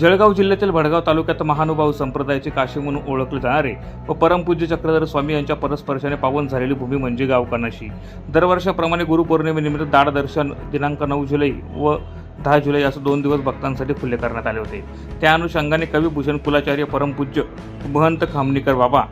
जळगाव जिल्ह्यातील भडगाव तालुक्यात महानुभाव संप्रदायाचे काशी म्हणून ओळखले जाणारे व परमपूज्य चक्रधर स्वामी यांच्या परस्पर्शाने पावन झालेली भूमी म्हणजे गावकानाशी दरवर्षाप्रमाणे गुरुपौर्णिमेनिमित्त दाड दर्शन दिनांक नऊ जुलै व दहा जुलै असं दोन दिवस भक्तांसाठी खुले करण्यात आले होते. त्या अनुषंगाने कविभूषण कुलाचार्य परमपूज्य महंत खामणीकर बाबा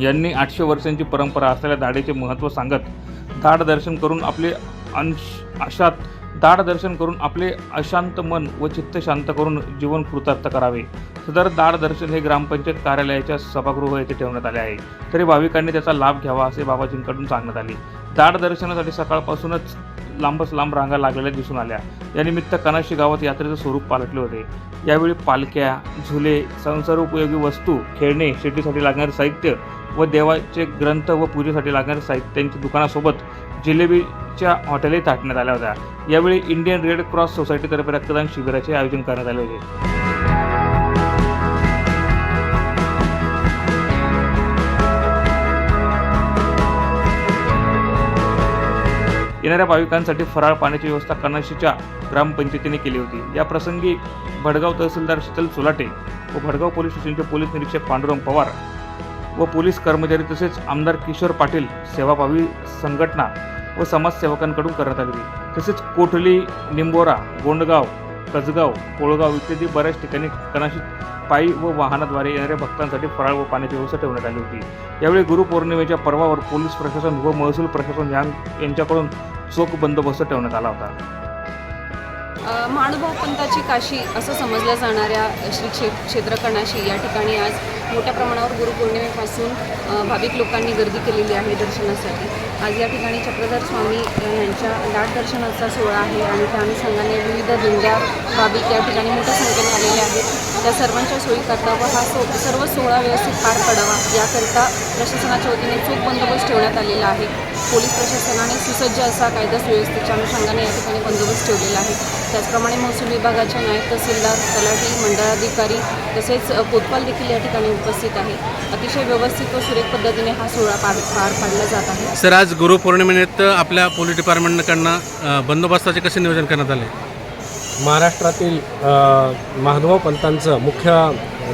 यांनी आठशे वर्षांची परंपरा असलेल्या दाढेचे महत्त्व सांगत दाढ दर्शन करून आपले अंश आशात दाढ दर्शन करून आपले अशांत मन व चित्त शांत करून जीवन कृतार्थ करावे. सदर दाढ दर्शन हे ग्रामपंचायत कार्यालयाच्या सभागृह येथे ठेवण्यात आले आहे. तरी भाविकांनी त्याचा लाभ घ्यावा असे बाबाजींकडून सांगण्यात आले. दाढ दर्शनासाठी सकाळपासूनच लांबच लांब रांगा लागलेल्या दिसून आल्या. यानिमित्त कनाशी गावात यात्रेचं स्वरूप पालटले होते. यावेळी पालख्या झुले संसार उपयोगी वस्तू खेळणे शेतीसाठी लागणारे साहित्य व देवाचे ग्रंथ व पूजेसाठी लागणाऱ्या साहित्यांच्या दुकानासोबत जिलेबीच्या हॉटेलही थाटण्यात आल्या होत्या. यावेळी इंडियन रेड क्रॉस सोसायटीतर्फे रक्तदान शिबिराचे आयोजन करण्यात आले होते. येणाऱ्या भाविकांसाठी फराळ पाण्याची व्यवस्था कनाशीच्या ग्रामपंचायतीने केली होती. या प्रसंगी भडगाव तहसीलदार शीतल सुलाटे व भडगाव पोलीस स्टेशनचे पोलीस निरीक्षक पांडुरंग पवार व पोलीस कर्मचारी तसेच आमदार किशोर पाटील सेवाभावी संघटना व समाजसेवकांकडून करण्यात आली होती तसेच कोठली निंबोरा गोंडगाव कसगाव कोळगाव इत्यादी बऱ्याच ठिकाणी कणाशी पायी व वाहनाद्वारे येणाऱ्या भक्तांसाठी फराळ व पाण्याची व्यवस्था ठेवण्यात आली होती. यावेळी गुरुपौर्णिमेच्या पर्वावर पोलीस प्रशासन व महसूल प्रशासन यांच्याकडून चोख बंदोबस्त ठेवण्यात आला होता. महानुभाव पंथाची काशी असं समजल्या जाणाऱ्या श्री क्षे क्षेत्रकणाशी या ठिकाणी आज मोठ्या प्रमाणावर गुरुपौर्णिमेपासून भाविक लोकांनी गर्दी केलेली आहे दर्शनासाठी. आज या ठिकाणी चक्रधर स्वामी यांच्या दाट दर्शनाचा सोहळा आहे आणि त्या अनुषंगाने विविध दिंड्या भाविक या ठिकाणी मोठ्या संख्येने आलेल्या आहेत. त्या सर्वांच्या सोयीकरता व हा सो सर्व सोहळा व्यवस्थित पार पडावा याकरिता प्रशासनाच्या वतीने चोख बंदोबस्त ठेवण्यात आलेला आहे. पोलीस प्रशासनाने सुसज्ज असा कायदा सुव्यवस्थेच्या अनुषंगाने या ठिकाणी बंदोबस्त ठेवलेला आहे. त्याचप्रमाणे महसूल विभागाच्या नायब तहसीलदार तलाठी मंडळाधिकारी तसेच पोतपाल देखील या ठिकाणी उपस्थित आहे. अतिशय व्यवस्थित व सुरेख पद्धतीने हा सोहळा पार पार पाडला जात आहे. सर आज गुरुपौर्णिमेनिमित्त आपल्या पोलीस डिपार्टमेंटकडनं बंदोबस्ताचे कसे नियोजन करण्यात आले? महाराष्ट्रातील महानुभाव पंतांचं मुख्य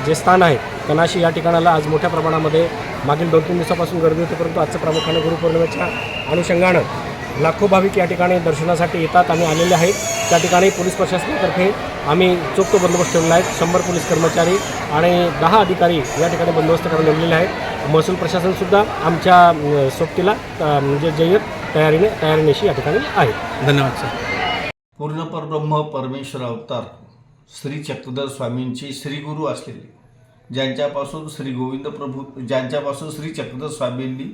जे स्थान आहे कनाशी या ठिकाणाला आज मोठ्या प्रमाणामध्ये मागील दोन तीन दिवसापासून गर्दी होती परंतु आजचं प्रामुख्याने गुरुपौर्णिमेच्या अनुषंगानं लाखो भाविक या ठिकाणी दर्शनासाठी येतात आणि आलेले आहेत. त्या ठिकाणी पोलीस प्रशासनातर्फे आम्ही चोख बंदोबस्त ठेवलेला आहे. शंभर पोलीस कर्मचारी आणि दहा अधिकारी या ठिकाणी बंदोबस्त करून नेमलेले आहेत. महसूल प्रशासनसुद्धा आमच्या सोबतीला म्हणजे जय्यत तयारीने तयारीनेशी या ठिकाणी आहे. धन्यवाद सर. पूर्ण परब्रह्म परमेश्वर अवतार श्री चक्रधर स्वामींची श्रीगुरू असलेले ज्यांच्यापासून श्री गोविंद प्रभू ज्यांच्यापासून श्री चक्रधर स्वामींनी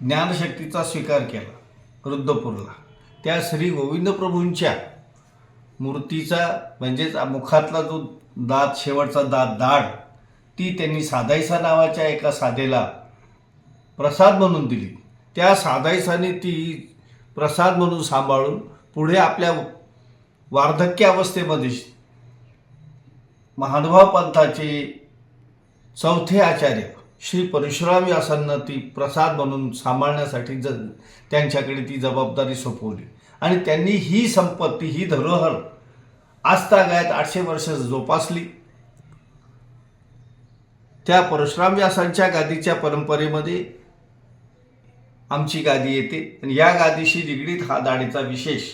ज्ञानशक्तीचा स्वीकार केला रुद्रपूरला त्या श्री गोविंद प्रभूंच्या मूर्तीचा म्हणजेच मुखातला जो दात शेवटचा दात दाढ ती त्यांनी साधायसा नावाच्या एका साधेला प्रसाद म्हणून दिली. त्या साधायसाने ती प्रसाद म्हणून सांभाळून पुढे आपल्या वार्धक्य अवस्थेमध्ये महानुभाव पंथाचे चौथे आचार्य श्री परशुराम व्यासांना ती प्रसाद म्हणून सांभाळण्यासाठी ज त्यांच्याकडे ती जबाबदारी सोपवली. आणि त्यांनी ही संपत्ती ही धरोहर आजतागायत आठशे वर्ष जोपासली. त्या परशुराम व्यासांच्या गादीच्या परंपरेमध्ये आमची गादी येते. आणि या गादीशी निगडीत हा दाढीचा विशेष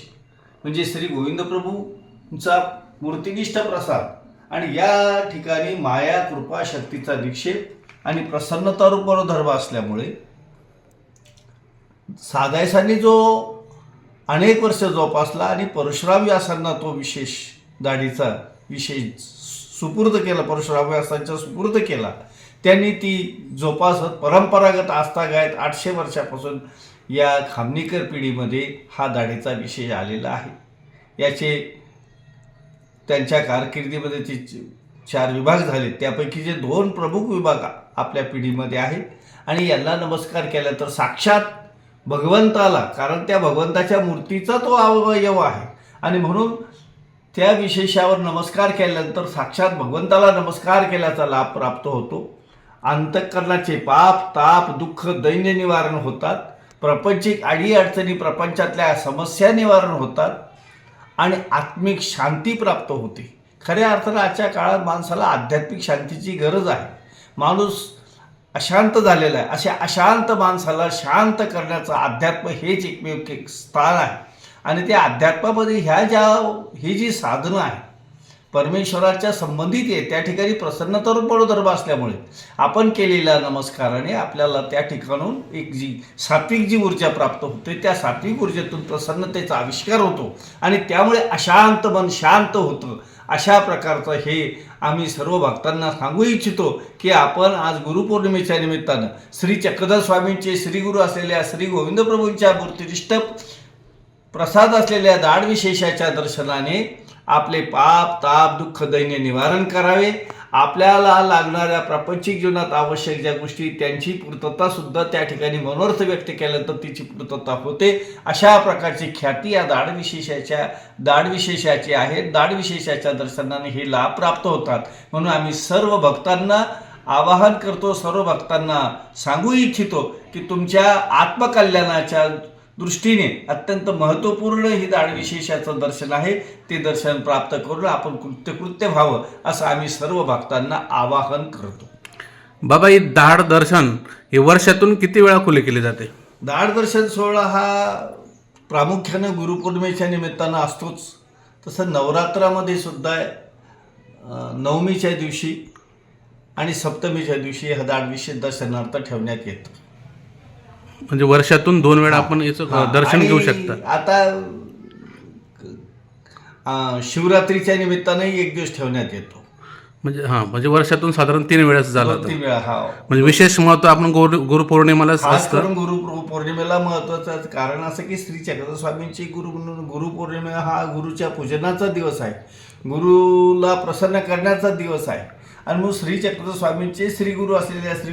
म्हणजे श्री गोविंद प्रभूंचा मूर्तिनिष्ठ प्रसाद. आणि या ठिकाणी माया कृपा शक्तीचा निक्षेप आणि प्रसन्नतारूप धर्म असल्यामुळे सादायसांनी जो अनेक वर्ष जोपासला आणि परशुराम व्यासांना तो विशेष दाढीचा विशेष सुपूर्द केला परशुराम व्यासांच्या सुपूर्द केला त्यांनी ती जोपासत परंपरागत आस्था गायत आठशे वर्षापासून या खामणीकर पिढीमध्ये हा दाढीचा विषय आलेला आहे. याचे त्यांच्या कारकिर्दीमध्ये जे च- चार विभाग झाले त्यापैकी जे दोन प्रमुख विभाग आपल्या पिढीमध्ये आहेत. आणि यांना नमस्कार केला तर साक्षात भगवंताला कारण त्या भगवंताच्या मूर्तीचा तो अवयव आहे. आणि म्हणून त्या विशेषावर नमस्कार केल्यानंतर साक्षात भगवंताला नमस्कार केल्याचा लाभ प्राप्त होतो. अंतःकरणाचे पाप ताप दुःख दैन्य निवारण होतात. प्रपंचिक अडीअडचणी प्रपंचातल्या समस्या निवारण होतात आणि आत्मिक शांती प्राप्त होते. खऱ्या अर्थानं आजच्या काळात माणसाला आध्यात्मिक शांतीची गरज आहे. माणूस अशांत झालेला आहे. अशा अशांत माणसाला शांत करण्याचं अध्यात्म हेच एकमेव एक स्थान आहे. आणि त्या अध्यात्मामध्ये ह्या ज्या ही जी साधनं आहे परमेश्वराच्या संबंधित आहे त्या ठिकाणी प्रसन्नता रूप असल्यामुळे आपण केलेल्या नमस्काराने आपल्याला त्या ठिकाणून एक जी सात्विक जी ऊर्जा प्राप्त होते त्या सात्विक ऊर्जेतून प्रसन्नतेचा आविष्कार होतो आणि त्यामुळे अशांत मन शांत होतं. अशा प्रकारचं हे आम्ही सर्व भक्तांना सांगू इच्छितो की आपण आज गुरुपौर्णिमेच्या निमित्तानं श्री चक्रधर स्वामींचे श्री गुरु असलेल्या श्री गोविंद प्रभूंच्या मूर्तिनिष्ठ प्रसाद असलेल्या दाड विशेषाच्या दर्शनाने आपले पाप ताप दुःख दैन्य निवारण करावे. आपल्याला लागणाऱ्या प्रापंचिक जीवनात आवश्यक ज्या गोष्टी त्यांची पूर्तता सुद्धा त्या ठिकाणी मनोर्थ व्यक्त केल्यानंतर तिची पूर्तता होते. अशा प्रकारची ख्याती या दाढविशेषाच्या विशेषाच्या आहे दाढविशेषाच्या दर्शनाने हे लाभ प्राप्त होतात. म्हणून आम्ही सर्व भक्तांना आवाहन करतो सर्व भक्तांना सांगू इच्छितो की तुमच्या आत्मकल्याणाच्या दृष्टीने अत्यंत महत्त्वपूर्ण ही दाड विशेषाचं दर्शन आहे. ते दर्शन प्राप्त करून आपण कृत्यकृत्य व्हावं असं आम्ही सर्व भक्तांना आवाहन करतो. बाबा ही दाढ दर्शन हे वर्षातून किती वेळा खुले केले जाते? दाड दर्शन सोहळा हा प्रामुख्यानं गुरुपौर्णिमेच्या निमित्तानं असतोच. तसं नवरात्रामध्ये सुद्धा नवमीच्या दिवशी आणि सप्तमीच्या दिवशी हा दाड विशेष दर्शनार्थ ठेवण्यात येतो. म्हणजे वर्षातून दोन वेळा आपण याचं दर्शन घेऊ शकता. आता शिवरात्रीच्या निमित्तानंही एक दिवस ठेवण्यात येतो. म्हणजे हां म्हणजे वर्षातून साधारण तीन वेळाच झाला हा. म्हणजे विशेष महत्त्व आपण गुरु असतं. करून गुरु पौर्णिमेला महत्वाचं कारण असं की श्री चक्रधर स्वामींची गुरु गुरुपौर्णिमा हा गुरुच्या पूजनाचा दिवस आहे. गुरुला प्रसन्न करण्याचा दिवस आहे. आणि मग श्री चक्रधर स्वामींचे श्री गुरु असलेल्या श्री